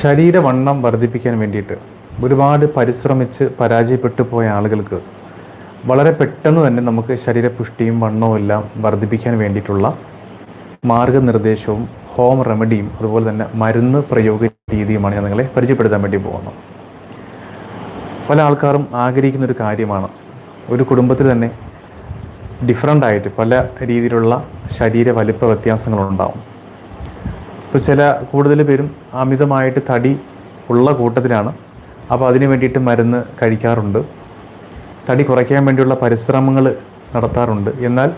ശരീരവണ്ണം വർദ്ധിപ്പിക്കാൻ വേണ്ടിയിട്ട് ഒരുപാട് പരിശ്രമിച്ച് പരാജയപ്പെട്ടു പോയ ആളുകൾക്ക് വളരെ പെട്ടെന്ന് തന്നെ നമുക്ക് ശരീരപുഷ്ടിയും വണ്ണവും എല്ലാം വർദ്ധിപ്പിക്കാൻ വേണ്ടിയിട്ടുള്ള മാർഗനിർദ്ദേശവും ഹോം റെമഡിയും അതുപോലെ തന്നെ മരുന്ന് പ്രയോഗ രീതിയുമാണ് ഞാൻ നിങ്ങളെ പരിചയപ്പെടുത്താൻ വേണ്ടി പോകുന്നത്. പല ആൾക്കാരും ആഗ്രഹിക്കുന്ന ഒരു കാര്യമാണ്. ഒരു കുടുംബത്തിൽ തന്നെ ഡിഫറന്റ് ആയിട്ട് പല രീതിയിലുള്ള ശരീര വലിപ്പ വ്യത്യാസങ്ങളുണ്ടാവും. ഇപ്പോൾ ചില കൂടുതൽ പേരും അമിതമായിട്ട് തടി ഉള്ള കൂട്ടത്തിലാണ്. അപ്പോൾ അതിന് വേണ്ടിയിട്ട് മരുന്ന് കഴിക്കാറുണ്ട്. തടി കുറയ്ക്കാൻ വേണ്ടിയുള്ള പരിശ്രമങ്ങൾ നടത്താറുണ്ട്. എന്നാൽ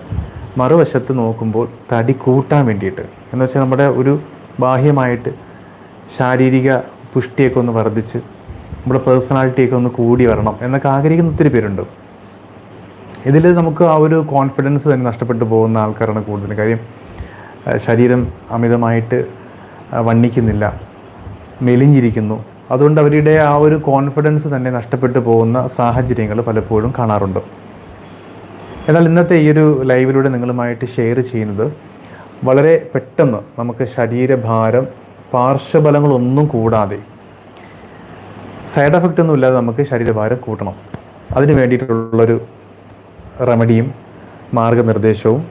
മറുവശത്ത് നോക്കുമ്പോൾ തടി കൂട്ടാൻ വേണ്ടിയിട്ട് എന്ന് വെച്ചാൽ നമ്മുടെ ഒരു ബാഹ്യമായിട്ട് ശാരീരിക പുഷ്ടിയൊക്കെ ഒന്ന് വർദ്ധിച്ച് നമ്മുടെ പേഴ്സണാലിറ്റിയൊക്കെ ഒന്ന് കൂടി വരണം എന്നൊക്കെ ആഗ്രഹിക്കുന്ന ഒത്തിരി പേരുണ്ട്. ഇതിൽ നമുക്ക് ആ ഒരു കോൺഫിഡൻസ് തന്നെ നഷ്ടപ്പെട്ടു പോകുന്ന ആൾക്കാരാണ് കൂടുതൽ കാര്യം ശരീരം അമിതമായിട്ട് വണ്ണിക്കുന്നില്ല. മെലിഞ്ഞിരിക്കുന്നു. അതുകൊണ്ട് അവരുടെ ആ ഒരു കോൺഫിഡൻസ് തന്നെ നഷ്ടപ്പെട്ടു പോകുന്ന സാഹചര്യങ്ങൾ പലപ്പോഴും കാണാറുണ്ട്. എന്നാൽ ഇന്നത്തെ ഈ ഒരു ലൈവിലൂടെ നിങ്ങളുമായിട്ട് ഷെയർ ചെയ്യുന്നത് വളരെ പെട്ടെന്ന് നമുക്ക് ശരീരഭാരം പാർശ്വഫലങ്ങളൊന്നും കൂടാതെ സൈഡ് എഫക്റ്റ് ഒന്നും ഇല്ലാതെ നമുക്ക് ശരീരഭാരം കൂട്ടണം. അതിന് വേണ്ടിയിട്ടുള്ളൊരു റെമഡിയും മാർഗനിർദ്ദേശവും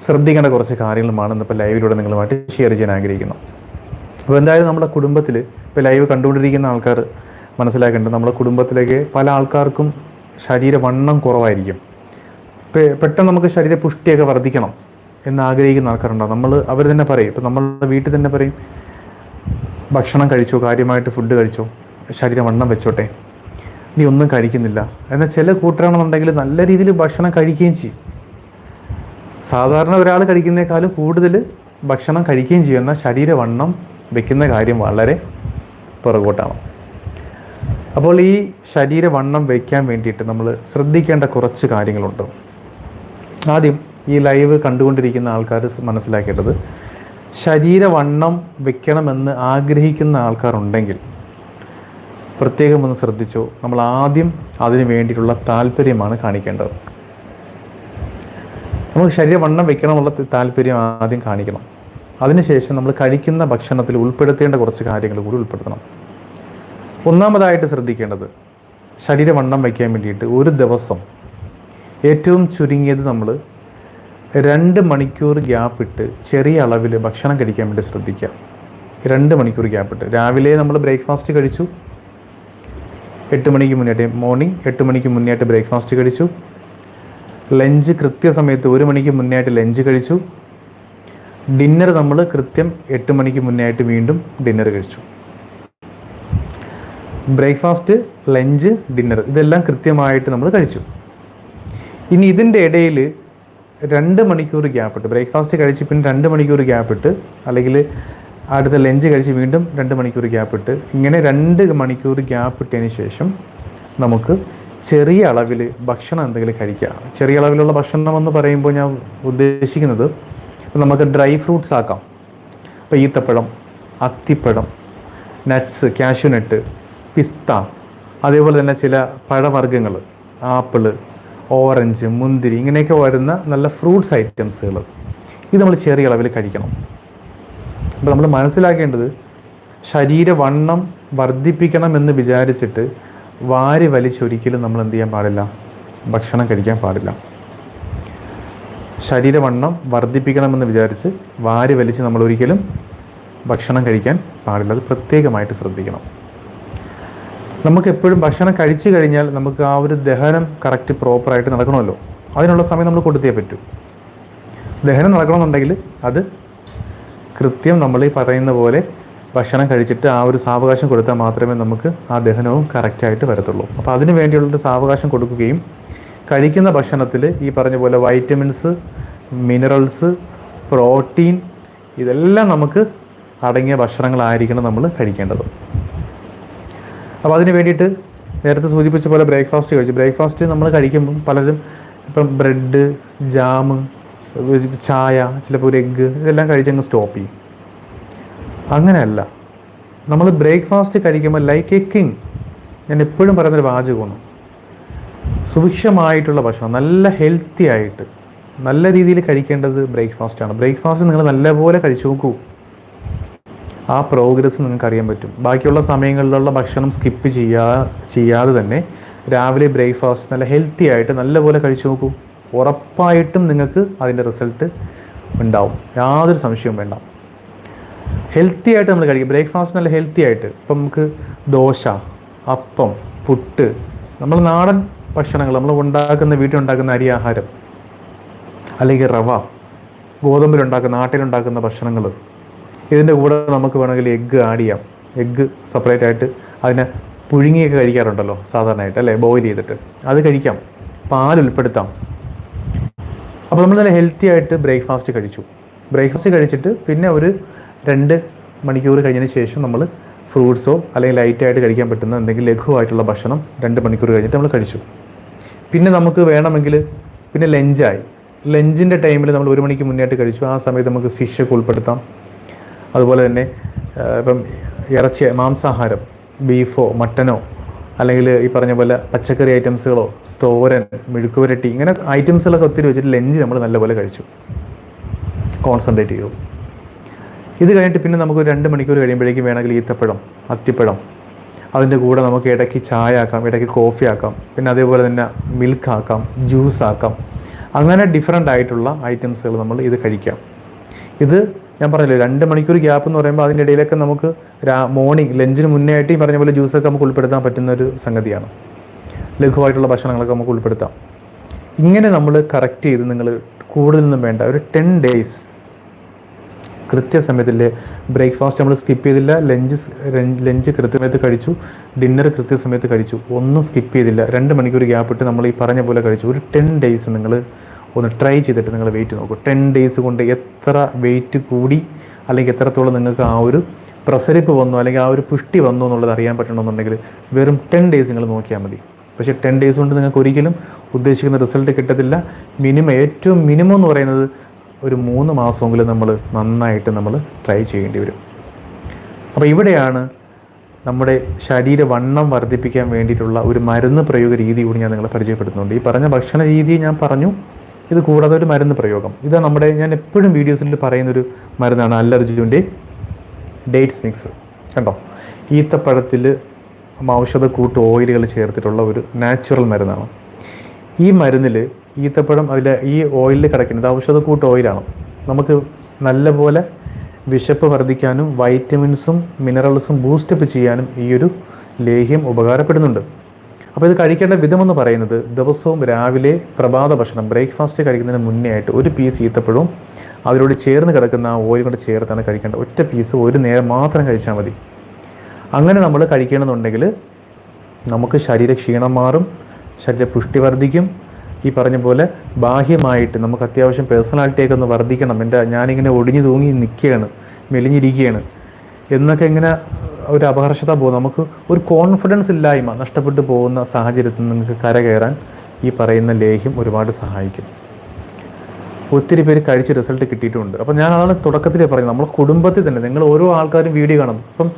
ശ്രദ്ധിക്കേണ്ട കുറച്ച് കാര്യങ്ങളുമാണ് ഇന്നിപ്പോൾ ലൈവിലൂടെ നിങ്ങളുമായിട്ട് ഷെയർ ചെയ്യാൻ ആഗ്രഹിക്കുന്നു അപ്പോൾ എന്തായാലും നമ്മുടെ കുടുംബത്തിൽ ഇപ്പോൾ ലൈവ് കണ്ടുകൊണ്ടിരിക്കുന്ന ആൾക്കാർ മനസ്സിലാക്കേണ്ടത് നമ്മുടെ കുടുംബത്തിലേക്ക് പല ആൾക്കാർക്കും ശരീരവണ്ണം കുറവായിരിക്കും. പെട്ടെന്ന് നമുക്ക് ശരീര പുഷ്ടിയൊക്കെ വർദ്ധിക്കണം എന്ന് ആഗ്രഹിക്കുന്ന ആൾക്കാരുണ്ടാവും നമ്മൾ അവർ തന്നെ പറയും. ഇപ്പം നമ്മളുടെ വീട്ടിൽ തന്നെ പറയും ഭക്ഷണം കഴിച്ചോ കാര്യമായിട്ട് ഫുഡ് കഴിച്ചോ ശരീരവണ്ണം വെച്ചോട്ടെ. നീ ഒന്നും കഴിക്കുന്നില്ല. എന്നാൽ ചില കൂട്ടരാണെന്നുണ്ടെങ്കിൽ നല്ല രീതിയിൽ ഭക്ഷണം കഴിക്കുകയും ചെയ്യും. സാധാരണ ഒരാൾ കഴിക്കുന്നേക്കാളും കൂടുതൽ ഭക്ഷണം കഴിക്കുകയും ചെയ്യും. എന്നാൽ ശരീരവണ്ണം വെക്കുന്ന കാര്യം വളരെ പുറകോട്ടാണ്. അപ്പോൾ ഈ ശരീരവണ്ണം വയ്ക്കാൻ വേണ്ടിയിട്ട് നമ്മൾ ശ്രദ്ധിക്കേണ്ട കുറച്ച് കാര്യങ്ങളുണ്ട്. ആദ്യം ഈ ലൈവ് കണ്ടുകൊണ്ടിരിക്കുന്ന ആൾക്കാർ മനസ്സിലാക്കേണ്ടത് ശരീരവണ്ണം വെക്കണമെന്ന് ആഗ്രഹിക്കുന്ന ആൾക്കാരുണ്ടെങ്കിൽ പ്രത്യേകം ഒന്ന് ശ്രദ്ധിച്ചോ. നമ്മൾ ആദ്യം അതിന് വേണ്ടിയിട്ടുള്ള താല്പര്യമാണ് കാണിക്കേണ്ടത്. നമുക്ക് ശരീരവണ്ണം വെക്കണം എന്നുള്ള താല്പര്യം ആദ്യം കാണിക്കണം. അതിനുശേഷം നമ്മൾ കഴിക്കുന്ന ഭക്ഷണത്തിൽ ഉൾപ്പെടുത്തേണ്ട കുറച്ച് കാര്യങ്ങൾ കൂടി ഉൾപ്പെടുത്തണം. ഒന്നാമതായിട്ട് ശ്രദ്ധിക്കേണ്ടത് ശരീരവണ്ണം വയ്ക്കാൻ വേണ്ടിയിട്ട് ഒരു ദിവസം ഏറ്റവും ചുരുങ്ങിയത് നമ്മൾ രണ്ട് മണിക്കൂർ ഗ്യാപ്പ് ഇട്ട് ചെറിയ അളവിൽ ഭക്ഷണം കഴിക്കാൻ വേണ്ടി ശ്രദ്ധിക്കുക. രണ്ട് മണിക്കൂർ ഗ്യാപ്പ് ഇട്ട്. രാവിലെ നമ്മൾ ബ്രേക്ക്ഫാസ്റ്റ് കഴിച്ചു. എട്ട് മണിക്ക് മുന്നേറ്റ് മോർണിംഗ് എട്ട് മണിക്ക് മുന്നേറ്റ് ബ്രേക്ക്ഫാസ്റ്റ് കഴിച്ചു. ലഞ്ച് കൃത്യസമയത്ത് ഒരു മണിക്ക് മുന്നേറ്റ് ലഞ്ച് കഴിച്ചു. ഡിന്നർ നമ്മൾ കൃത്യം എട്ട് മണിക്ക് മുന്നേ ആയിട്ട് വീണ്ടും ഡിന്നർ കഴിച്ചു. ബ്രേക്ക്ഫാസ്റ്റ് ലഞ്ച് ഡിന്നർ ഇതെല്ലാം കൃത്യമായിട്ട് നമ്മൾ കഴിച്ചു. ഇനി ഇതിന്റെ ഇടയിൽ രണ്ട് മണിക്കൂർ ഗ്യാപ്പ് ഇട്ട് ബ്രേക്ക്ഫാസ്റ്റ് കഴിച്ച് പിന്നെ രണ്ട് മണിക്കൂർ ഗ്യാപ്പ് ഇട്ട് അല്ലെങ്കിൽ അടുത്ത ലഞ്ച് കഴിച്ച് വീണ്ടും രണ്ട് മണിക്കൂർ ഗ്യാപ്പ് ഇട്ട് ഇങ്ങനെ രണ്ട് മണിക്കൂർ ഗ്യാപ്പ് ഇട്ടതിന് ശേഷം നമുക്ക് ചെറിയ അളവിൽ ഭക്ഷണം എന്തെങ്കിലും കഴിക്കാം. ചെറിയ അളവിലുള്ള ഭക്ഷണം എന്ന് പറയുമ്പോൾ ഞാൻ ഉദ്ദേശിക്കുന്നത് നമുക്ക് ഡ്രൈ ഫ്രൂട്ട്സ് ആക്കാം. ഇപ്പോൾ ഈത്തപ്പഴം അത്തിപ്പഴം നട്ട്സ് കാഷ്യൂനട്ട് പിസ്ത അതേപോലെ തന്നെ ചില പഴവർഗങ്ങൾ ആപ്പിൾ ഓറഞ്ച് മുന്തിരി ഇങ്ങനെയൊക്കെ വരുന്ന നല്ല ഫ്രൂട്ട്സ് ഐറ്റംസുകൾ ഇത് നമ്മൾ ചെറിയ അളവിൽ കഴിക്കണം. അപ്പോൾ നമ്മൾ മനസ്സിലാക്കേണ്ടത് ശരീരവണ്ണം വർദ്ധിപ്പിക്കണം എന്ന് വിചാരിച്ചിട്ട് വാരി വലിച്ചൊരിക്കലും നമ്മൾ എന്ത് ചെയ്യാൻ പാടില്ല? ഭക്ഷണം കഴിക്കാൻ പാടില്ല. ശരീരവണ്ണം വർദ്ധിപ്പിക്കണമെന്ന് വിചാരിച്ച് വാരി വലിച്ച് നമ്മൾ ഒരിക്കലും ഭക്ഷണം കഴിക്കാൻ പാടില്ല. അത് പ്രത്യേകമായിട്ട് ശ്രദ്ധിക്കണം. നമുക്ക് എപ്പോഴും ഭക്ഷണം കഴിച്ചു കഴിഞ്ഞാൽ നമുക്ക് ആ ഒരു ദഹനം കറക്റ്റ് പ്രോപ്പറായിട്ട് നടക്കണമല്ലോ. അതിനുള്ള സമയം നമ്മൾ കൊടുത്തേ പറ്റൂ. ദഹനം നടക്കണമെന്നുണ്ടെങ്കിൽ അത് കൃത്യം നമ്മൾ ഈ പറയുന്ന പോലെ ഭക്ഷണം കഴിച്ചിട്ട് ആ ഒരു സാവകാശം കൊടുത്താൽ മാത്രമേ നമുക്ക് ആ ദഹനവും കറക്റ്റായിട്ട് വരത്തുള്ളൂ. അപ്പോൾ അതിന് വേണ്ടിയുള്ളൊരു സാവകാശം കൊടുക്കുകയും കഴിക്കുന്ന ഭക്ഷണത്തിൽ ഈ പറഞ്ഞ പോലെ വൈറ്റമിൻസ് മിനറൽസ് പ്രോട്ടീൻ ഇതെല്ലാം നമുക്ക് അടങ്ങിയ ഭക്ഷണങ്ങളായിരിക്കണം നമ്മൾ കഴിക്കേണ്ടത്. അപ്പോൾ അതിന് വേണ്ടിയിട്ട് നേരത്തെ സൂചിപ്പിച്ച പോലെ ബ്രേക്ക്ഫാസ്റ്റ് കഴിച്ചു. ബ്രേക്ക്ഫാസ്റ്റ് നമ്മൾ കഴിക്കുമ്പം പലരും ഇപ്പം ബ്രെഡ് ജാമ് ചായ ചിലപ്പോൾ ഒരു എഗ്ഗ് ഇതെല്ലാം കഴിച്ചങ്ങ് സ്റ്റോപ്പ് ചെയ്യും. അങ്ങനെയല്ല. നമ്മൾ ബ്രേക്ക്ഫാസ്റ്റ് കഴിക്കുമ്പോൾ ലൈക്ക് എ കിങ് ഞാൻ എപ്പോഴും പറയുന്നൊരു വാചകമാണ്. സുഭിക്ഷമായിട്ടുള്ള ഭക്ഷണം നല്ല ഹെൽത്തി ആയിട്ട്. നല്ല രീതിയിൽ കഴിക്കേണ്ടത് ബ്രേക്ക്ഫാസ്റ്റാണ് ബ്രേക്ക്ഫാസ്റ്റ് നിങ്ങൾ നല്ലപോലെ കഴിച്ചു നോക്കൂ. ആ പ്രോഗ്രസ് നിങ്ങൾക്ക് അറിയാൻ പറ്റും. ബാക്കിയുള്ള സമയങ്ങളിലുള്ള ഭക്ഷണം സ്കിപ്പ് ചെയ്യാ ചെയ്യാതെ തന്നെ രാവിലെ ബ്രേക്ക്ഫാസ്റ്റ് നല്ല ഹെൽത്തി ആയിട്ട് നല്ലപോലെ കഴിച്ചു നോക്കൂ. ഉറപ്പായിട്ടും നിങ്ങൾക്ക് അതിന്റെ റിസൾട്ട് ഉണ്ടാവും. യാതൊരു സംശയവും വേണ്ട. ഹെൽത്തി ആയിട്ട് നമ്മൾ കഴിക്കും. ബ്രേക്ക്ഫാസ്റ്റ് നല്ല ഹെൽത്തി ആയിട്ട്. ഇപ്പം നമുക്ക് ദോശ അപ്പം പുട്ട്. നമ്മൾ നാടൻ ഭക്ഷണങ്ങൾ നമ്മൾ ഉണ്ടാക്കുന്ന വീട്ടിൽ ഉണ്ടാക്കുന്ന അരി ആഹാരം അല്ലെങ്കിൽ റവ ഗോതമ്പിലുണ്ടാക്കുന്ന നാട്ടിലുണ്ടാക്കുന്ന ഭക്ഷണങ്ങൾ. ഇതിന്റെ കൂടെ നമുക്ക് വേണമെങ്കിൽ എഗ്ഗ് ആഡ് ചെയ്യാം. എഗ്ഗ് സെപ്പറേറ്റ് ആയിട്ട് അതിനെ പുഴുങ്ങിയൊക്കെ കഴിക്കാറുണ്ടല്ലോ സാധാരണയായിട്ട് അല്ലേ? ബോയിൽ ചെയ്തിട്ട്. അത് കഴിക്കാം. പാൽ ഉൾപ്പെടുത്താം. അപ്പോൾ നമ്മൾ നല്ല ഹെൽത്തി ആയിട്ട് ബ്രേക്ക്ഫാസ്റ്റ് കഴിച്ചു. ബ്രേക്ക്ഫാസ്റ്റ് കഴിച്ചിട്ട് പിന്നെ ഒരു രണ്ട് മണിക്കൂർ കഴിഞ്ഞതിന് ശേഷം നമ്മൾ ഫ്രൂട്ട്സോ അല്ലെങ്കിൽ ലൈറ്റായിട്ട് കഴിക്കാൻ പറ്റുന്ന എന്തെങ്കിലും ലഘുവായിട്ടുള്ള ഭക്ഷണം രണ്ട് മണിക്കൂർ കഴിഞ്ഞിട്ട് നമ്മൾ കഴിച്ചു. പിന്നെ നമുക്ക് വേണമെങ്കിൽ പിന്നെ ലഞ്ചായി. ലഞ്ചിന്റെ ടൈമിൽ നമ്മൾ ഒരു മണിക്ക് മുന്നേറ്റ് കഴിച്ചു. ആ സമയത്ത് നമുക്ക് ഫിഷ് ഫിഷൊക്കെ ഉൾപ്പെടുത്താം. അതുപോലെ തന്നെ ഇപ്പം ഇറച്ചി മാംസാഹാരം ബീഫോ മട്ടനോ അല്ലെങ്കിൽ ഈ പറഞ്ഞ പോലെ പച്ചക്കറി ഐറ്റംസുകളോ തോരൻ മെഴുക്കുവരട്ടി ഇങ്ങനെ ഐറ്റംസുകളൊക്കെ ഒത്തിരി വെച്ചിട്ട് ലഞ്ച് നമ്മൾ നല്ലപോലെ കഴിച്ചു. കോൺസെൻട്രേറ്റ് ചെയ്തു. ഇത് കഴിഞ്ഞിട്ട് പിന്നെ നമുക്ക് രണ്ട് മണിക്കൂർ കഴിയുമ്പോഴേക്കും വേണമെങ്കിൽ ഈത്തപ്പഴം അത്തിപ്പഴം അതിന്റെ കൂടെ നമുക്ക് ഇടയ്ക്ക് ചായ ആക്കാം ഇടയ്ക്ക് കോഫി ആക്കാം പിന്നെ അതേപോലെ തന്നെ മിൽക്ക് ആക്കാം ജ്യൂസ് ആക്കാം അങ്ങനെ ഡിഫറെന്റ് ആയിട്ടുള്ള ഐറ്റംസുകൾ നമ്മൾ ഇത് കഴിക്കാം. ഇത് ഞാൻ പറഞ്ഞില്ലേ രണ്ട് മണിക്കൂർ ഗ്യാപ്പ് എന്ന് പറയുമ്പോൾ അതിന്റെ ഇടയിലൊക്കെ നമുക്ക് രാ മോർണിംഗ് ലഞ്ചിന് മുന്നേ ആയിട്ട് ഈ പറഞ്ഞ പോലെ ജ്യൂസൊക്കെ നമുക്ക് ഉൾപ്പെടുത്താൻ പറ്റുന്ന ഒരു സംഗതിയാണ്. ലഘുവായിട്ടുള്ള ഭക്ഷണങ്ങളൊക്കെ നമുക്ക് ഉൾപ്പെടുത്താം. ഇങ്ങനെ നമ്മൾ കറക്റ്റ് ചെയ്ത് നിങ്ങൾ കൂടുതലൊന്നും വേണ്ട ഒരു ടെൻ ഡേയ്സ് കൃത്യസമയത്തിൽ ബ്രേക്ക്ഫാസ്റ്റ് നമ്മൾ സ്കിപ്പ് ചെയ്തില്ല ലഞ്ച് ലഞ്ച് കൃത്യസമയത്ത് കഴിച്ചു ഡിന്നർ കൃത്യസമയത്ത് കഴിച്ചു ഒന്നും സ്കിപ്പ് ചെയ്തില്ല. രണ്ട് മണിക്കൂർ ഗ്യാപ്പ് ഇട്ട് നമ്മൾ ഈ പറഞ്ഞ പോലെ കഴിച്ചു. ഒരു ടെൻ ഡേയ്സ് നിങ്ങൾ ഒന്ന് ട്രൈ ചെയ്തിട്ട് നിങ്ങൾ വെയിറ്റ് നോക്കൂ. ടെൻ ഡേയ്സ് കൊണ്ട് എത്ര വെയിറ്റ് കൂടി അല്ലെങ്കിൽ എത്രത്തോളം നിങ്ങൾക്ക് ആ ഒരു പ്രസരിപ്പ് വന്നു അല്ലെങ്കിൽ ആ ഒരു പുഷ്ടി വന്നു എന്നുള്ളത് അറിയാൻ പറ്റണമെന്നുണ്ടെങ്കിൽ വെറും ടെൻ ഡേയ്സ് നിങ്ങൾ നോക്കിയാൽ മതി. പക്ഷേ ടെൻ ഡേയ്സ് കൊണ്ട് നിങ്ങൾക്ക് ഒരിക്കലും ഉദ്ദേശിക്കുന്ന റിസൾട്ട് കിട്ടത്തില്ല. മിനിമം ഏറ്റവും മിനിമം എന്ന് പറയുന്നത് ഒരു മൂന്ന് മാസമെങ്കിലും നമ്മൾ നന്നായിട്ട് നമ്മൾ ട്രൈ ചെയ്യേണ്ടി വരും. അപ്പോൾ ഇവിടെയാണ് നമ്മുടെ ശരീര വണ്ണം വർദ്ധിപ്പിക്കാൻ വേണ്ടിയിട്ടുള്ള ഒരു മരുന്ന് പ്രയോഗ രീതി കൂടി ഞാൻ നിങ്ങളെ പരിചയപ്പെടുത്തുന്നുണ്ട്. ഈ പറഞ്ഞ ഭക്ഷണ രീതി ഞാൻ പറഞ്ഞു. ഇത് കൂടാതെ ഒരു മരുന്ന് പ്രയോഗം. ഇത് നമ്മുടെ ഞാൻ എപ്പോഴും വീഡിയോസിൽ പറയുന്നൊരു മരുന്നാണ് അല്ലർജുന്റെ ഡേറ്റ്സ് മിക്സ് കണ്ടോ? ഈത്തപ്പഴത്തിൽ ഔഷധക്കൂട്ട് ഓയിലുകൾ ചേർത്തിട്ടുള്ള ഒരു നാച്ചുറൽ മരുന്നാണ്. ഈ മരുന്നിൽ ഈത്തപ്പഴം അതിൽ ഈ ഓയിലിൽ കിടക്കുന്നത് ഔഷധക്കൂട്ട് ഓയിലാണ്. നമുക്ക് നല്ലപോലെ വിശപ്പ് വർദ്ധിക്കാനും വൈറ്റമിൻസും മിനറൽസും ബൂസ്റ്റപ്പ് ചെയ്യാനും ഈ ഒരു ലേഹ്യം ഉപകാരപ്പെടുന്നുണ്ട്. അപ്പോൾ ഇത് കഴിക്കേണ്ട വിധമെന്ന് പറയുന്നത് ദിവസവും രാവിലെ പ്രഭാത ഭക്ഷണം ബ്രേക്ക്ഫാസ്റ്റ് കഴിക്കുന്നതിന് മുന്നേ ആയിട്ട് ഒരു പീസ് ഈത്തപ്പഴവും അതിലൂടെ ചേർന്ന് കിടക്കുന്ന ആ ഓയിൽ കൊണ്ട് ചേർത്താണ് കഴിക്കേണ്ടത്. ഒറ്റ പീസ് ഒരു നേരം മാത്രം കഴിച്ചാൽ മതി. അങ്ങനെ നമ്മൾ കഴിക്കണമെന്നുണ്ടെങ്കിൽ നമുക്ക് ശരീര ക്ഷീണം മാറും ശരീര പുഷ്ടി വർദ്ധിക്കും ഈ പറഞ്ഞ പോലെ ബാഹ്യമായിട്ട് നമുക്ക് അത്യാവശ്യം പേഴ്സണാലിറ്റിയൊക്കെ ഒന്ന് വർദ്ധിക്കണം. എന്റെ ഞാനിങ്ങനെ ഒടിഞ്ഞു തൂങ്ങി നിൽക്കുകയാണ് മെലിഞ്ഞിരിക്കുകയാണ്. എന്നൊക്കെ ഇങ്ങനെ ഒരു അപഹർഷത പോകും. നമുക്ക് ഒരു കോൺഫിഡൻസ് ഇല്ലായ്മ നഷ്ടപ്പെട്ടു പോകുന്ന സാഹചര്യത്തിൽ നിങ്ങൾക്ക് കരകയറാൻ ഈ പറയുന്ന ലേഹ്യം ഒരുപാട് സഹായിക്കും. ഒത്തിരി പേര് കഴിച്ച് റിസൾട്ട് കിട്ടിയിട്ടുണ്ട്. അപ്പം ഞാൻ അതാണ് തുടക്കത്തിൽ പറയുന്നത് നമ്മളെ കുടുംബത്തിൽ തന്നെ നിങ്ങൾ ഓരോ ആൾക്കാരും വീഡിയോ കാണും. ഇപ്പം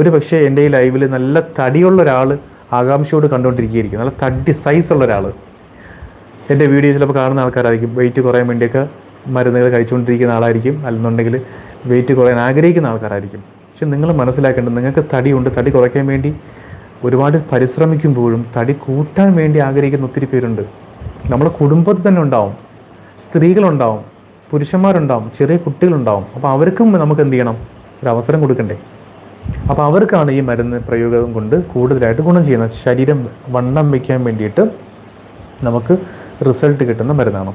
ഒരു പക്ഷേ എന്റെ ഈ ലൈവിൽ നല്ല തടിയുള്ള ഒരാൾ ആകാംക്ഷയോട് കണ്ടുകൊണ്ടിരിക്കുകയായിരിക്കും. നല്ല തടി സൈസുള്ള ഒരാൾ എന്റെ വീഡിയോ ചിലപ്പോൾ കാണുന്ന ആൾക്കാരായിരിക്കും. വെയിറ്റ് കുറയാൻ വേണ്ടിയൊക്കെ മരുന്നുകൾ കഴിച്ചുകൊണ്ടിരിക്കുന്ന ആളായിരിക്കും. അല്ലെന്നുണ്ടെങ്കിൽ വെയിറ്റ് കുറയാൻ ആഗ്രഹിക്കുന്ന ആൾക്കാരായിരിക്കും. പക്ഷെ നിങ്ങൾ മനസ്സിലാക്കേണ്ടത് നിങ്ങൾക്ക് തടിയുണ്ട്. തടി കുറയ്ക്കാൻ വേണ്ടി ഒരുപാട് പരിശ്രമിക്കുമ്പോഴും തടി കൂട്ടാൻ വേണ്ടി ആഗ്രഹിക്കുന്ന ഒത്തിരി പേരുണ്ട്. നമ്മുടെ കുടുംബത്തിൽ തന്നെ ഉണ്ടാവും. സ്ത്രീകളുണ്ടാവും. പുരുഷന്മാരുണ്ടാവും. ചെറിയ കുട്ടികളുണ്ടാവും. അപ്പോൾ അവർക്കും നമുക്ക് എന്ത് ചെയ്യണം? ഒരു അവസരം കൊടുക്കണ്ടേ? അപ്പോൾ അവർക്കാണ് ഈ മരുന്ന് പ്രയോഗം കൊണ്ട് കൂടുതലായിട്ട് ഗുണം ചെയ്യുന്നത്. ശരീരം വണ്ണം വയ്ക്കാൻ വേണ്ടിയിട്ട് നമുക്ക് റിസൾട്ട് കിട്ടുന്ന മരുന്നാണ്?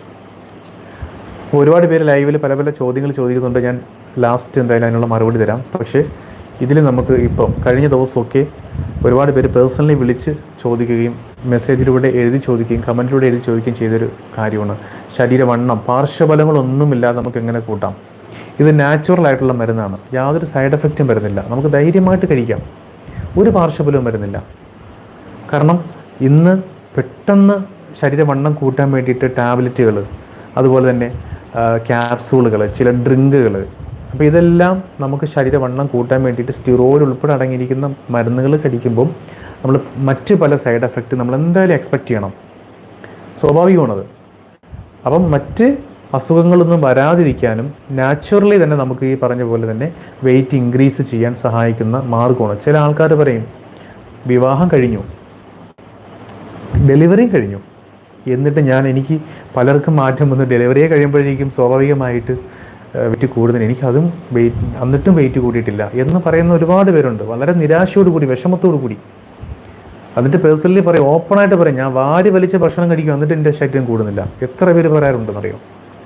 ഒരുപാട് പേര് ലൈവിൽ പല പല ചോദ്യങ്ങൾ ചോദിക്കുന്നുണ്ട്. ഞാൻ ലാസ്റ്റ് എന്തായാലും അതിനുള്ള മറുപടി തരാം. പക്ഷേ ഇതിൽ നമുക്ക് ഇപ്പം കഴിഞ്ഞ ദിവസമൊക്കെ ഒരുപാട് പേര് പേഴ്സണലി വിളിച്ച് ചോദിക്കുകയും മെസ്സേജിലൂടെ എഴുതി ചോദിക്കുകയും കമന്റിലൂടെ എഴുതി ചോദിക്കുകയും ചെയ്തൊരു കാര്യമാണ്. ശരീരവണ്ണം പാർശ്വഫലങ്ങളൊന്നുമില്ലാതെ നമുക്ക് എങ്ങനെ കൂട്ടാം? ഇത് നാച്ചുറൽ ആയിട്ടുള്ള മരുന്നാണ്. യാതൊരു സൈഡ് എഫക്റ്റും വരുന്നില്ല. നമുക്ക് ധൈര്യമായിട്ട് കഴിക്കാം. ഒരു പാർശ്വഫലവും വരുന്നില്ല. കാരണം ഇന്ന് പെട്ടെന്ന് ശരീരവണ്ണം കൂട്ടാൻ വേണ്ടിയിട്ട് ടാബ്ലറ്റുകൾ അതുപോലെ തന്നെ ക്യാപ്സൂളുകൾ ചില ഡ്രിങ്കുകൾ. അപ്പോൾ ഇതെല്ലാം നമുക്ക് ശരീരവണ്ണം കൂട്ടാൻ വേണ്ടിയിട്ട് സ്റ്റിറോയിഡ് ഉൾപ്പെടെ അടങ്ങിയിരിക്കുന്ന മരുന്നുകൾ കഴിക്കുമ്പം നമ്മൾ മറ്റ് പല സൈഡ് എഫക്റ്റ് നമ്മൾ എന്തായാലും എക്സ്പെക്റ്റ് ചെയ്യണം. സ്വാഭാവികമാണത്. അപ്പം മറ്റ് അസുഖങ്ങളൊന്നും വരാതിരിക്കാനും നാച്ചുറലി തന്നെ നമുക്ക് ഈ പറഞ്ഞ പോലെ തന്നെ വെയിറ്റ് ഇൻക്രീസ് ചെയ്യാൻ സഹായിക്കുന്ന മാർഗമാണ് ചില ആൾക്കാർ പറയും വിവാഹം കഴിഞ്ഞു. ഡെലിവറിയും കഴിഞ്ഞു. എന്നിട്ട് ഞാൻ എനിക്ക് പലർക്കും മാറ്റം വന്ന് ഡെലിവറിയെ കഴിയുമ്പോഴേക്കും സ്വാഭാവികമായിട്ട് വെയിറ്റ് കൂടുതൽ. എനിക്ക് അതും വെയിറ്റ് എന്നിട്ടും വെയിറ്റ് കൂടിയിട്ടില്ല എന്ന് പറയുന്ന ഒരുപാട് പേരുണ്ട്. വളരെ നിരാശയോട് കൂടി വിഷമത്തോടു കൂടി. എന്നിട്ട് പേഴ്സണലി പറയും ഓപ്പണായിട്ട് പറയും ഞാൻ വാരി വലിച്ച ഭക്ഷണം കഴിക്കും എന്നിട്ട് എന്റെ ശരീരം കൂടുന്നില്ല. എത്ര പേര് പറയാറുണ്ടെന്നറിയോ?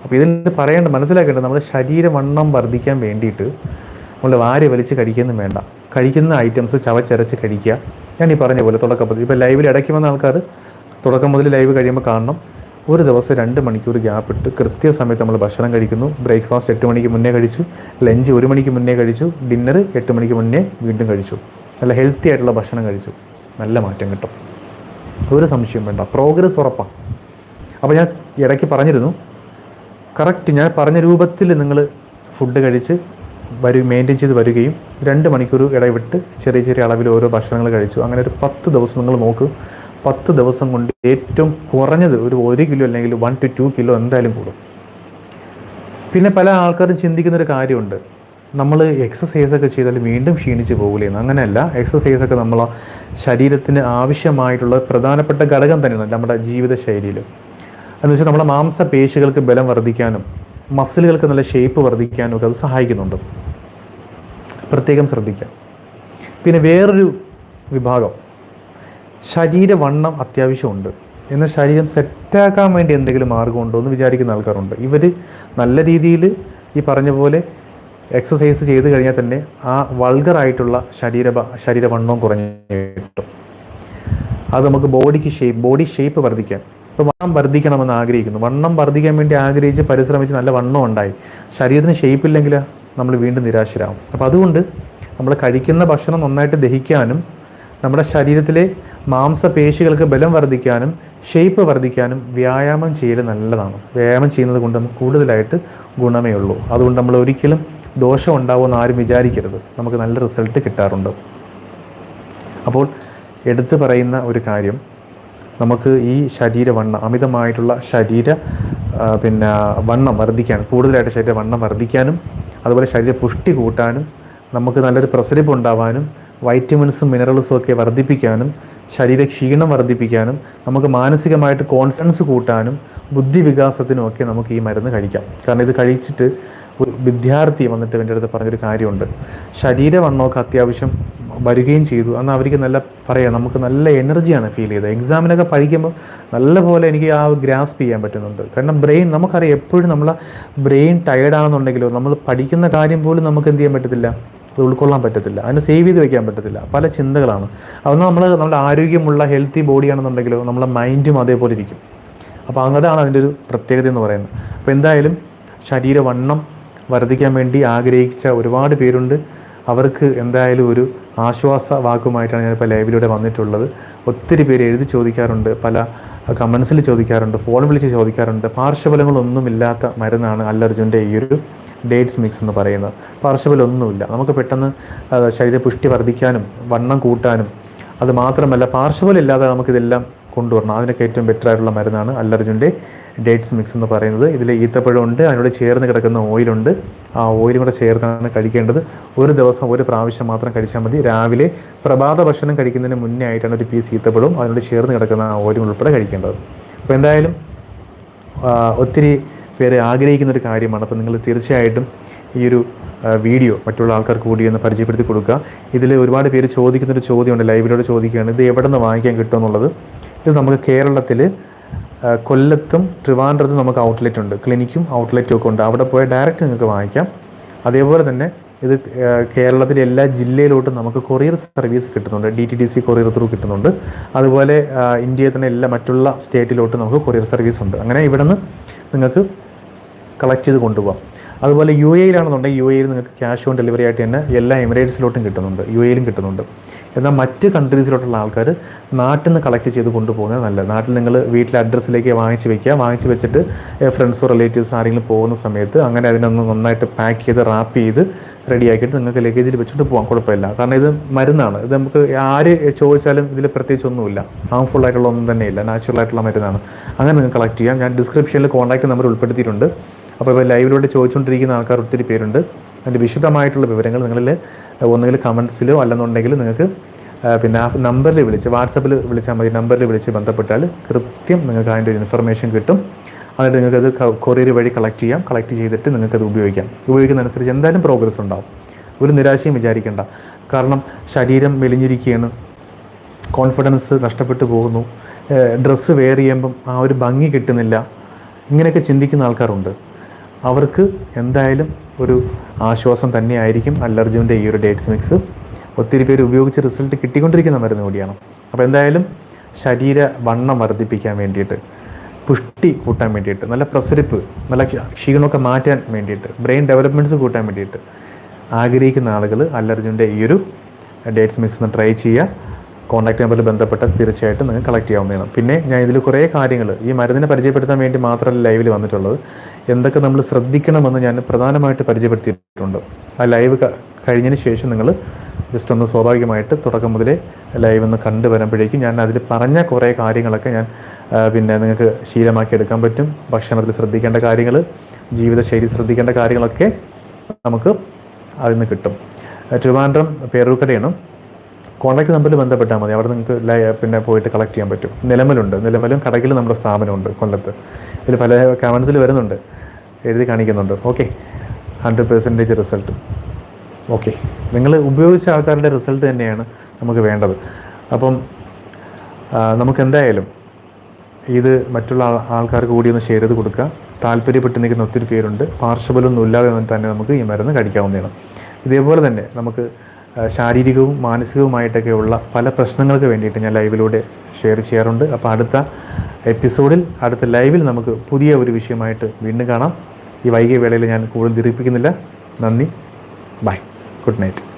അപ്പോൾ ഇതിന് പറയേണ്ട മനസ്സിലാക്കേണ്ടത് നമ്മുടെ ശരീരവണ്ണം വർദ്ധിക്കാൻ വേണ്ടിയിട്ട് നമ്മൾ വാരി വലിച്ച് കഴിക്കുന്നു വേണ്ട. കഴിക്കുന്ന ഐറ്റംസ് ചവച്ചരച്ച് കഴിക്കുക. ഞാൻ ഈ പറഞ്ഞ പോലെ തുടക്കപ്പത്തിൽ ഇപ്പോൾ ലൈവിൽ ഇടയ്ക്ക് വന്ന ആൾക്കാർ തുടക്കം മുതൽ ലൈവ് കഴിയുമ്പോൾ കാണണം. ഒരു ദിവസം രണ്ട് മണിക്കൂർ ഗ്യാപ്പ് ഇട്ട് കൃത്യസമയത്ത് നമ്മൾ ഭക്ഷണം കഴിക്കുന്നു. ബ്രേക്ക്ഫാസ്റ്റ് എട്ട് മണിക്ക് മുന്നേ കഴിച്ചു. ലഞ്ച് ഒരു മണിക്ക് മുന്നേ കഴിച്ചു. ഡിന്നർ എട്ട് മണിക്ക് മുന്നേ വീണ്ടും കഴിച്ചു. നല്ല ഹെൽത്തി ആയിട്ടുള്ള ഭക്ഷണം കഴിച്ചു. നല്ല മാറ്റം കിട്ടും. ഒരു സംശയം വേണ്ട. പ്രോഗ്രസ് ഉറപ്പാണ് അപ്പോൾ ഞാൻ ഇടയ്ക്ക് പറഞ്ഞിരുന്നു. കറക്റ്റ് ഞാൻ പറഞ്ഞ രൂപത്തിൽ നിങ്ങൾ ഫുഡ് കഴിച്ച് വരും മെയിന്റെയിൻ ചെയ്ത് വരികയും രണ്ട് മണിക്കൂർ ഇടവിട്ട് ചെറിയ ചെറിയ അളവിൽ ഓരോ ഭക്ഷണങ്ങൾ കഴിച്ചു. അങ്ങനെ ഒരു പത്ത് ദിവസം നിങ്ങൾ നോക്ക്. പത്ത് ദിവസം കൊണ്ട് ഏറ്റവും കുറഞ്ഞത് ഒരു ഒരു കിലോ അല്ലെങ്കിൽ വൺ ടു ടു കിലോ എന്തായാലും കൂടും. പിന്നെ പല ആൾക്കാരും ചിന്തിക്കുന്ന ഒരു കാര്യമുണ്ട്. നമ്മൾ എക്സസൈസ് ഒക്കെ ചെയ്താൽ വീണ്ടും ക്ഷീണിച്ച് പോകില്ലെന്ന് അങ്ങനെയല്ല. എക്സസൈസ് ഒക്കെ നമ്മൾ ശരീരത്തിന് ആവശ്യമായിട്ടുള്ള പ്രധാനപ്പെട്ട ഘടകം തന്നെയാണ് നമ്മുടെ ജീവിതശൈലിയിൽ. എന്ന് വെച്ചാൽ നമ്മുടെ മാംസപേശികൾക്ക് ബലം വർദ്ധിക്കാനും മസിലുകൾക്ക് നല്ല ഷേപ്പ് വർദ്ധിക്കാനും ഒക്കെ അത് സഹായിക്കുന്നുണ്ട്. പ്രത്യേകം ശ്രദ്ധിക്കാം പിന്നെ വേറൊരു വിഭാഗം. ശരീരവണ്ണം അത്യാവശ്യമുണ്ട്. എന്നാൽ ശരീരം സെറ്റാക്കാൻ വേണ്ടി എന്തെങ്കിലും മാർഗമുണ്ടോ എന്ന് വിചാരിക്കുന്ന ആൾക്കാരുണ്ട്. ഇവർ നല്ല രീതിയിൽ ഈ പറഞ്ഞ പോലെ എക്സസൈസ് ചെയ്ത് കഴിഞ്ഞാൽ തന്നെ ആ വൾഗറായിട്ടുള്ള ശരീര ശരീരവണ്ണവും കുറഞ്ഞു കിട്ടും. അത് നമുക്ക് ബോഡിക്ക് ഷേപ്പ് ബോഡി ഷേപ്പ് വർദ്ധിക്കാൻ. ഇപ്പോൾ വണ്ണം വർദ്ധിക്കണമെന്ന് ആഗ്രഹിക്കുന്നു. വണ്ണം വർദ്ധിക്കാൻ വേണ്ടി ആഗ്രഹിച്ച് പരിശ്രമിച്ച് നല്ല വണ്ണം ഉണ്ടായി. ശരീരത്തിന് ഷേപ്പ് ഇല്ലെങ്കിൽ നമ്മൾ വീണ്ടും നിരാശരാകും. അപ്പോൾ അതുകൊണ്ട് നമ്മൾ കഴിക്കുന്ന ഭക്ഷണം നന്നായിട്ട് ദഹിക്കാനും നമ്മുടെ ശരീരത്തിലെ മാംസപേശികൾക്ക് ബലം വർദ്ധിക്കാനും ഷേപ്പ് വർദ്ധിക്കാനും വ്യായാമം ചെയ്യൽ നല്ലതാണ്. വ്യായാമം ചെയ്യുന്നത് കൊണ്ട് നമുക്ക് കൂടുതലായിട്ട് ഗുണമേ ഉള്ളൂ. അതുകൊണ്ട് നമ്മൾ ഒരിക്കലും ദോഷം ഉണ്ടാവുമെന്ന് ആരും വിചാരിക്കരുത്. നമുക്ക് നല്ല റിസൾട്ട് കിട്ടാറുണ്ട്. അപ്പോൾ എടുത്തു പറയുന്ന ഒരു കാര്യം നമുക്ക് ഈ ശരീരവണ്ണം അമിതമായിട്ടുള്ള ശരീര പിന്നെ വണ്ണം വർദ്ധിക്കാൻ കൂടുതലായിട്ട് ശരീര വണ്ണം വർദ്ധിക്കാനും അതുപോലെ ശരീര പുഷ്ടി കൂട്ടാനും നമുക്ക് നല്ലൊരു പ്രസരിപ്പ് ഉണ്ടാവാനും വൈറ്റമിൻസും മിനറൽസും ഒക്കെ വർദ്ധിപ്പിക്കാനും ശരീര ക്ഷീണം വർദ്ധിപ്പിക്കാനും നമുക്ക് മാനസികമായിട്ട് കോൺഫിഡൻസ് കൂട്ടാനും ബുദ്ധി വികാസത്തിനും ഒക്കെ നമുക്ക് ഈ മരുന്ന് കഴിക്കാം. കാരണം ഇത് കഴിച്ചിട്ട് ഒരു വിദ്യാർത്ഥി വന്നിട്ട് എന്റെ അടുത്ത് പറഞ്ഞൊരു കാര്യമുണ്ട്. ശരീരവണ്ണമൊക്കെ അത്യാവശ്യം വരികയും ചെയ്തു. അന്ന് അവർക്ക് നല്ല പറയാം നമുക്ക് നല്ല എനർജിയാണ് ഫീൽ ചെയ്തത്. എക്സാമിനൊക്കെ പഠിക്കുമ്പോൾ നല്ല പോലെ എനിക്ക് ആ ഗ്രാസ്പ് ചെയ്യാൻ പറ്റുന്നുണ്ട്. കാരണം ബ്രെയിൻ നമുക്കറിയാം എപ്പോഴും നമ്മളെ ബ്രെയിൻ ടയേർഡാണെന്നുണ്ടെങ്കിലോ നമ്മൾ പഠിക്കുന്ന കാര്യം പോലും നമുക്ക് എന്ത് ചെയ്യാൻ പറ്റത്തില്ല. അത് ഉൾക്കൊള്ളാൻ പറ്റത്തില്ല. അതിനെ സേവ് ചെയ്ത് വെക്കാൻ പറ്റത്തില്ല. പല ചിന്തകളാണ്. അതൊന്നും നമ്മൾ നമ്മുടെ ആരോഗ്യമുള്ള ഹെൽത്തി ബോഡിയാണെന്നുണ്ടെങ്കിലോ നമ്മുടെ മൈൻഡും അതേപോലെ ഇരിക്കും. അപ്പോൾ അതാണ് അതിന്റെ ഒരു പ്രത്യേകത എന്ന് പറയുന്നത്. അപ്പോൾ എന്തായാലും ശരീരവണ്ണം വർദ്ധിക്കാൻ വേണ്ടി ആഗ്രഹിച്ച ഒരുപാട് പേരുണ്ട്. അവർക്ക് എന്തായാലും ഒരു ആശ്വാസ വാക്കുമായിട്ടാണ് ഞാനിപ്പോൾ ലൈവിലൂടെ വന്നിട്ടുള്ളത്. ഒത്തിരി പേര് എഴുതി ചോദിക്കാറുണ്ട്. പല കമൻസിൽ ചോദിക്കാറുണ്ട് ഫോൺ വിളിച്ച് ചോദിക്കാറുണ്ട് പാർശ്വഫലങ്ങളൊന്നുമില്ലാത്ത മരുന്നാണ് അല്ലർജുന്റെ ഈ ഒരു ഡേറ്റ്സ് മിക്സ് എന്ന് പറയുന്നത്. പാർശ്വഫലമൊന്നുമില്ല. നമുക്ക് പെട്ടെന്ന് ശരീരപുഷ്ടി വർദ്ധിക്കാനും വണ്ണം കൂട്ടാനും അത് മാത്രമല്ല പാർശ്വഫലം ഇല്ലാതെ നമുക്കിതെല്ലാം കൊണ്ടുവരണം. അതിനൊക്കെ ഏറ്റവും ബെറ്റർ ആയിട്ടുള്ള മരുന്നാണ് അല്ലർജുന്റെ ഡേറ്റ്സ് മിക്സ് എന്ന് പറയുന്നത്. ഇതിൽ ഈത്തപ്പഴമുണ്ട് അതിനോട് ചേർന്ന് കിടക്കുന്ന ഓയിലുണ്ട് ആ ഓയിലും കൂടെ ചേർത്താണ് കഴിക്കേണ്ടത്. ഒരു ദിവസം ഒരു പ്രാവശ്യം മാത്രം കഴിച്ചാൽ മതി. രാവിലെ പ്രഭാത ഭക്ഷണം കഴിക്കുന്നതിന് മുന്നേ ആയിട്ടാണ് ഒരു പീസ് ഈത്തപ്പഴവും അതിനോട് ചേർന്ന് കിടക്കുന്ന ആ ഓയിലും ഉൾപ്പെടെ കഴിക്കേണ്ടത്. അപ്പോൾ എന്തായാലും ഒത്തിരി പേര് ആഗ്രഹിക്കുന്ന ഒരു കാര്യമാണ്. അപ്പോൾ നിങ്ങൾ തീർച്ചയായിട്ടും ഈ ഒരു വീഡിയോ മറ്റുള്ള ആൾക്കാർക്ക് കൂടി ഒന്ന് പരിചയപ്പെടുത്തി കൊടുക്കുക. ഇതിൽ ഒരുപാട് പേര് ചോദിക്കുന്നൊരു ചോദ്യമുണ്ട് ലൈവിലൂടെ ചോദിക്കുകയാണ്. ഇത് എവിടെ നിന്ന് വാങ്ങിക്കാൻ കിട്ടുമെന്നുള്ളത് ഇത് നമുക്ക് കേരളത്തിൽ കൊല്ലത്തും ട്രിവാൻഡ്രത്തും നമുക്ക് ഔട്ട്ലെറ്റ് ഉണ്ട്. ക്ലിനിക്കും ഔട്ട്ലെറ്റും ഒക്കെ ഉണ്ട്. അവിടെ പോയാൽ ഡയറക്റ്റ് നിങ്ങൾക്ക് വാങ്ങിക്കാം. അതേപോലെ തന്നെ ഇത് കേരളത്തിലെ എല്ലാ ജില്ലയിലോട്ടും നമുക്ക് കൊറിയർ സർവീസ് കിട്ടുന്നുണ്ട്. D T D C courier through കിട്ടുന്നുണ്ട്. അതുപോലെ ഇന്ത്യയിൽ തന്നെ എല്ലാ മറ്റുള്ള സ്റ്റേറ്റിലോട്ടും നമുക്ക് കൊറിയർ സർവീസ് ഉണ്ട്. അങ്ങനെ ഇവിടെ നിന്ന് നിങ്ങൾക്ക് കളക്ട് ചെയ്ത് കൊണ്ടുപോകാം. അതുപോലെ യു എയിലാണെന്നുണ്ടെങ്കിൽ യു എയിൽ നിങ്ങൾക്ക് ക്യാഷ് ഓൺ ഡെലിവറി ആയിട്ട് തന്നെ എല്ലാ എമിറേറ്റ്സിലോട്ടും കിട്ടുന്നുണ്ട് യു എയിലും കിട്ടുന്നുണ്ട്. എന്നാൽ മറ്റ് കൺട്രീസിലോട്ടുള്ള ആൾക്കാർ നാട്ടിൽ നിന്ന് കളക്ട് ചെയ്ത് കൊണ്ടുപോകുന്നത് നല്ലത്. നാട്ടിൽ നിങ്ങൾ വീട്ടിലെ അഡ്രസ്സിലേക്ക് വാങ്ങിച്ച് വെക്കുക. വാങ്ങിച്ച് വെച്ചിട്ട് ഫ്രണ്ട്സോ റിലേറ്റീവ്സ് ആരെങ്കിലും പോകുന്ന സമയത്ത് അങ്ങനെ അതിനൊന്ന് നന്നായിട്ട് പാക്ക് ചെയ്ത് റാപ്പ് ചെയ്ത് റെഡിയാക്കിയിട്ട് നിങ്ങൾക്ക് ലഗേജിൽ വെച്ചിട്ട് പോകാം. കുഴപ്പമില്ല. കാരണം ഇത് മരുന്നാണ്. ഇത് നമുക്ക് ആര് ചോദിച്ചാലും ഇതിൽ പ്രത്യേകിച്ചൊന്നുമില്ല ഹാംഫുൾ ആയിട്ടുള്ള ഒന്നും തന്നെയില്ല നാച്ചുറൽ ആയിട്ടുള്ള മരുന്നാണ്. അങ്ങനെ നിങ്ങൾക്ക് കളക്ട് ചെയ്യാം. ഞാൻ ഡിസ്ക്രിപ്ഷനിൽ കോൺടാക്ട് നമ്പർ ഉൾപ്പെടുത്തിയിട്ടുണ്ട്. അപ്പോൾ ഇപ്പോൾ ലൈവിലൂടെ ചോദിച്ചുകൊണ്ടിരിക്കുന്ന ആൾക്കാർ ഒത്തിരി പേരുണ്ട്. അതിന്റെ വിശദമായിട്ടുള്ള വിവരങ്ങൾ നിങ്ങളിൽ ഒന്നുകിൽ കമൻസിലോ അല്ലെന്നുണ്ടെങ്കിൽ നിങ്ങൾക്ക് പിന്നെ ആ നമ്പറിൽ വിളിച്ച് വാട്സപ്പിൽ വിളിച്ചാൽ മതി നമ്പറിൽ വിളിച്ച് ബന്ധപ്പെട്ടാൽ കൃത്യം നിങ്ങൾക്ക് അതിന്റെ ഒരു ഇൻഫർമേഷൻ കിട്ടും. എന്നിട്ട് നിങ്ങൾക്കത് കൊറിയർ വഴി കളക്ട് ചെയ്യാം. കളക്ട് ചെയ്തിട്ട് നിങ്ങൾക്കത് ഉപയോഗിക്കാം. ഉപയോഗിക്കുന്ന അനുസരിച്ച് എന്തായാലും പ്രോഗ്രസ് ഉണ്ടാവും. ഒരു നിരാശയും വിചാരിക്കേണ്ട. കാരണം ശരീരം മെലിഞ്ഞിരിക്കുകയാണ്. കോൺഫിഡൻസ് നഷ്ടപ്പെട്ടു പോകുന്നു. ഡ്രസ്സ് വെയർ ചെയ്യുമ്പം ആ ഒരു ഭംഗി കിട്ടുന്നില്ല. ഇങ്ങനെയൊക്കെ ചിന്തിക്കുന്ന ആൾക്കാരുണ്ട്. അവർക്ക് എന്തായാലും ഒരു ആശ്വാസം തന്നെയായിരിക്കും അല്ലർജുവിന്റെ ഈ ഒരു ഡേറ്റ്സ് മിക്സ്. ഒത്തിരി പേര് ഉപയോഗിച്ച് റിസൾട്ട് കിട്ടിക്കൊണ്ടിരിക്കുന്ന മരുന്ന് കൂടിയാണ്. അപ്പോൾ എന്തായാലും ശരീര വണ്ണം വർദ്ധിപ്പിക്കാൻ വേണ്ടിയിട്ട് പുഷ്ടി കൂട്ടാൻ വേണ്ടിയിട്ട് നല്ല പ്രസരിപ്പ് നല്ല ക്ഷ- ക്ഷീണമൊക്കെ മാറ്റാൻ വേണ്ടിയിട്ട് ബ്രെയിൻ ഡെവലപ്മെന്റ്സ് കൂട്ടാൻ വേണ്ടിയിട്ട് ആഗ്രഹിക്കുന്ന ആളുകൾ അല്ലർജുന്റെ ഈ ഒരു ഡേറ്റ്സ് മിക്സ് ഒന്ന് ട്രൈ ചെയ്യുക. കോൺടാക്ട് നമ്പറിൽ ബന്ധപ്പെട്ട് തീർച്ചയായിട്ടും നിങ്ങൾക്ക് കളക്ട് ചെയ്യാവുന്നതാണ്. പിന്നെ ഞാൻ ഇതിൽ കുറേ കാര്യങ്ങൾ ഈ മരുന്നിനെ പരിചയപ്പെടുത്താൻ വേണ്ടി മാത്രമല്ല ലൈവിൽ വന്നിട്ടുള്ളത്. എന്തൊക്കെ നമ്മൾ ശ്രദ്ധിക്കണമെന്ന് ഞാൻ പ്രധാനമായിട്ട് പരിചയപ്പെടുത്തിയിട്ടുണ്ട്. ആ ലൈവ് കഴിഞ്ഞതിന് ശേഷം നിങ്ങൾ ജസ്റ്റ് ഒന്ന് സ്വാഭാവികമായിട്ട് തുടക്കം മുതലേ ലൈവ് ഒന്ന് കണ്ടു വരുമ്പോഴേക്കും ഞാൻ അതിൽ പറഞ്ഞ കുറേ കാര്യങ്ങളൊക്കെ ഞാൻ പിന്നെ നിങ്ങൾക്ക് ശീലമാക്കി എടുക്കാൻ പറ്റും. ഭക്ഷണത്തിൽ ശ്രദ്ധിക്കേണ്ട കാര്യങ്ങൾ ജീവിതശൈലി ശ്രദ്ധിക്കേണ്ട കാര്യങ്ങളൊക്കെ നമുക്ക് അതിൽ നിന്ന് കിട്ടും ട്രിവാൻഡ്രം പേരൂർക്കടയാണ്. കോൺടാക്ട് നമ്പറിൽ ബന്ധപ്പെട്ടാൽ മതി. അവിടെ നിങ്ങൾക്ക് പിന്നെ പോയിട്ട് കളക്ട് ചെയ്യാൻ പറ്റും. നിലമലുണ്ട്. നിലമലും കടകിൽ നമ്മുടെ സ്ഥാപനമുണ്ട് കൊല്ലത്ത്. ഇതിൽ പല കമൻസിൽ വരുന്നുണ്ട്. എഴുതി കാണിക്കുന്നുണ്ട്. Okay hundred percentage result okay നിങ്ങൾ ഉപയോഗിച്ച ആൾക്കാരുടെ റിസൾട്ട് തന്നെയാണ് നമുക്ക് വേണ്ടത്. അപ്പം നമുക്ക് എന്തായാലും ഇത് മറ്റുള്ള ആൾ- ആൾക്കാർക്ക് കൂടി ഒന്ന് ഷെയർ ചെയ്ത് കൊടുക്കുക. താല്പര്യപ്പെട്ട് നിൽക്കുന്ന ഒത്തിരി പേരുണ്ട്. പാർശ്വബലമൊന്നും ഇല്ലാതെ തന്നെ നമുക്ക് ഈ മരുന്ന് കഴിക്കാവുന്നതാണ്. ഇതേപോലെ തന്നെ നമുക്ക് ശാരീരികവും മാനസികവുമായിട്ടൊക്കെയുള്ള പല പ്രശ്നങ്ങൾക്ക് വേണ്ടിയിട്ട് ഞാൻ ലൈവിലൂടെ ഷെയർ ചെയ്യാറുണ്ട്. അപ്പോൾ അടുത്ത എപ്പിസോഡിൽ അടുത്ത ലൈവിൽ നമുക്ക് പുതിയ ഒരു വിഷയമായിട്ട് വീണ്ടും കാണാം. ഈ വൈകിയ വേളയിൽ ഞാൻ കൂടുതൽ ധരിപ്പിക്കുന്നില്ല. നന്ദി. Bye good night